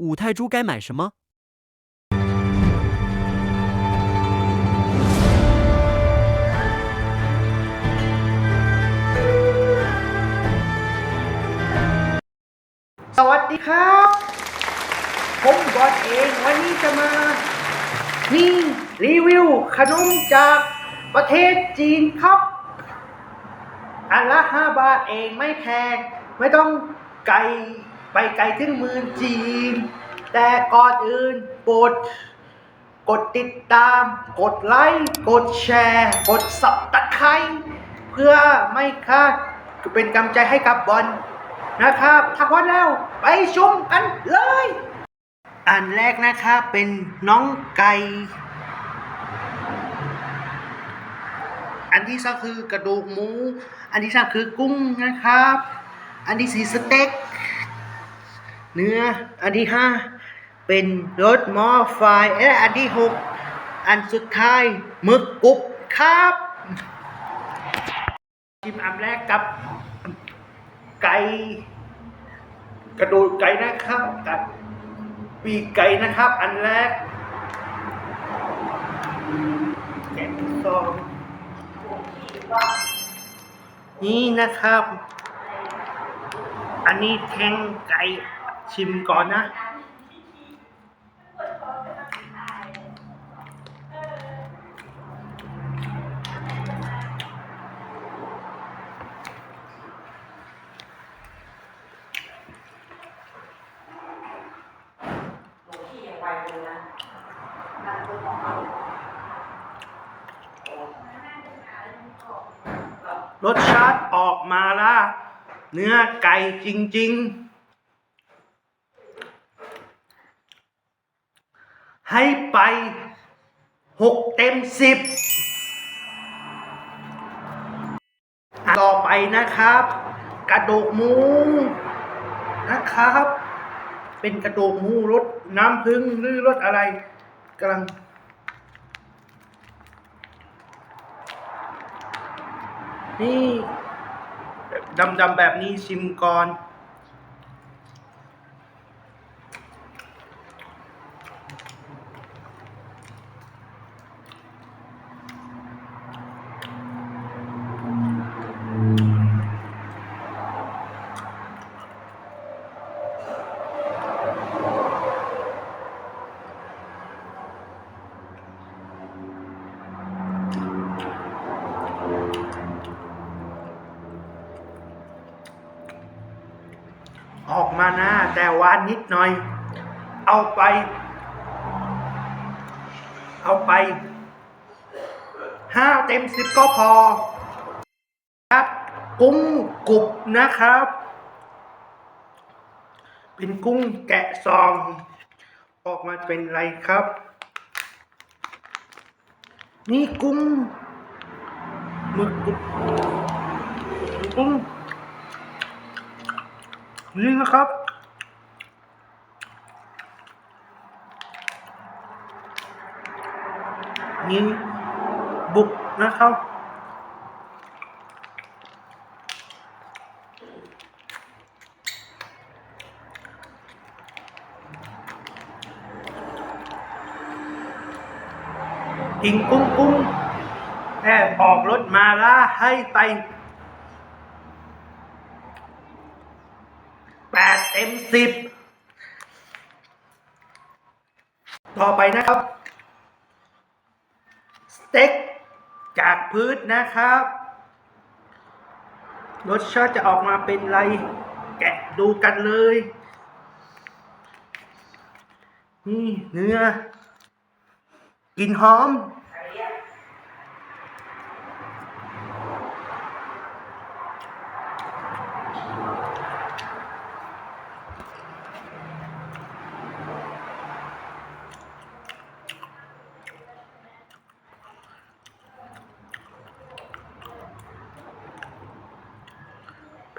五泰猪该买什么？ สวัสดีครับ ผมบอสเองวันนี้จะมา นี่รีวิวขนมจากประเทศจีนครับ อันละห้าบาทเองไม่แพง ไม่ต้องไกลไปไกลถึงเมืองจีน แต่ก่อนอื่นโปรดกดติดตาม กดไลค์ กดแชร์ กดสับตะไคร้เพื่อไม่คลาดเป็นกำลังใจให้กับบอลนะครับถ้าพร้อมแล้วไปชมกันเลย อันแรกนะครับเป็นน้องไก่ อันที่สองคือกระดูกหมู อันที่สามคือกุ้งนะครับ อันที่สี่สเต็ก เนื้อ อันที่ห้า เป็นรสหม้อไฟและอันที่หกอันสุดท้ายมึกกรุบครับชิมอันแรกกับไก่กระดูกไก่นะครับกับปีกไก่นะครับ อันแรกแกะซองนี่นะครับ อันนี้แทงไก่ชิมก่อนนะ รสชาติออกมาละเนื้อไก่จริง ๆ ให้ไปหกเต็มสิบต่อไปนะครับ กระดูกหมูนะครับ เป็นกระดูกหมูรสน้ำผึ้งหรือรสอะไร กำลังนี่ดำๆแบบนี้ชิมก่อน ออกมานะแต่หวานนิดหน่อย เอาไป เอาไปห้าเต็มสิบก็พอ ครับ กุ้งกรุบนะครับ เป็นกุ้งแกะซอง ออกมาเป็นไรครับ นี่กุ้งมึกกรุบกุ้ง นี่นะครับนี่บุกนะครับกินกุ้งกุ้งแอบออกรถมาล่าให้ไป แปด เต็มสิบต่อไปนะครับ สเต็กจากพืชนะครับ รสชาติจะออกมาเป็นไร แกะดูกันเลย นี่เนื้อ กินหอม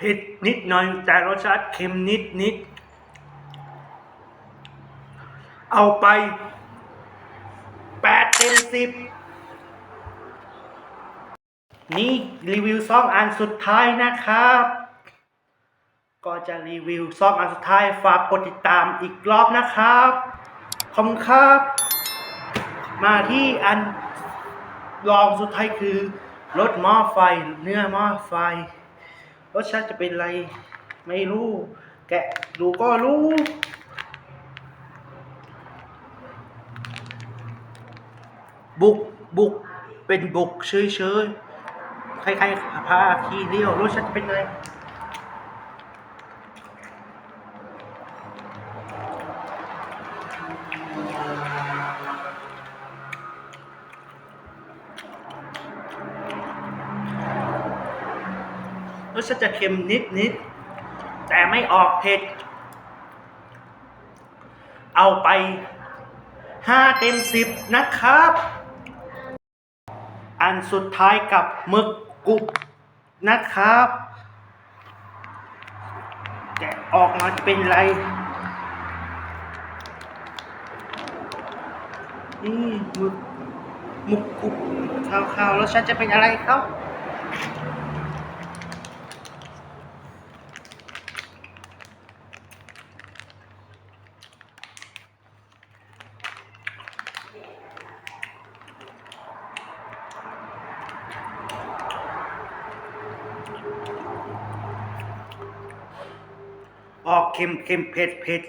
ผ็ดนิดหน่อยแต่รสชาติเค็มนิดนิด เอาไปแปดเต็มสิบนี่รีวิวซองอันสุดท้ายนะครับ ก็จะรีวิวซองอันสุดท้ายฝากกดติดตามอีกรอบนะครับ ขอบคุณครับ มาที่อันรองสุดท้ายคือรถหม้อไฟ เนื้อหม้อไฟ รสชาติจะเป็นไร ไม่รู้ แกะดูก็รู้ บุกบุกเป็นบุกเฉยเฉยๆใครๆพาขี่เลี้ยวรสชาติจะเป็นไง รสชาติจะเค็มนิดนิดๆแต่ไม่ออกเผ็ด เอาไปห้าเต็มสิบนะครับ อันสุดท้ายกับหมึกกุบนะครับ แกะออกมาเป็นไร นี่หมึกหมึกกุบขาวๆแล้วฉันจะเป็นอะไรครับ ออกเค็มเค็มเผ็ดเผ็ด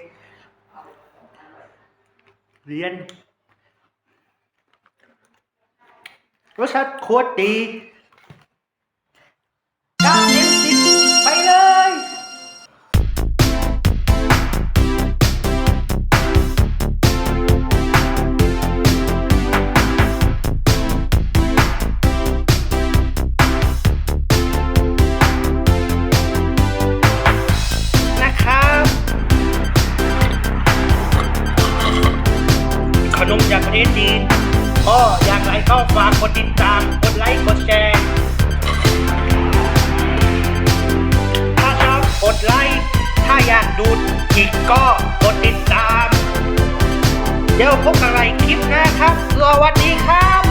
เรียนรสชาติโคตรดี เทศจีนก็อย่างไรก็ฝากกดติดตาม กดไลค์ กดแชร์ถ้าชอบกดไลค์ ถ้าอยากดูอีกก็กดติดตาม เดี๋ยวพบกันใหม่คลิปหน้าครับ สวัสดีครับ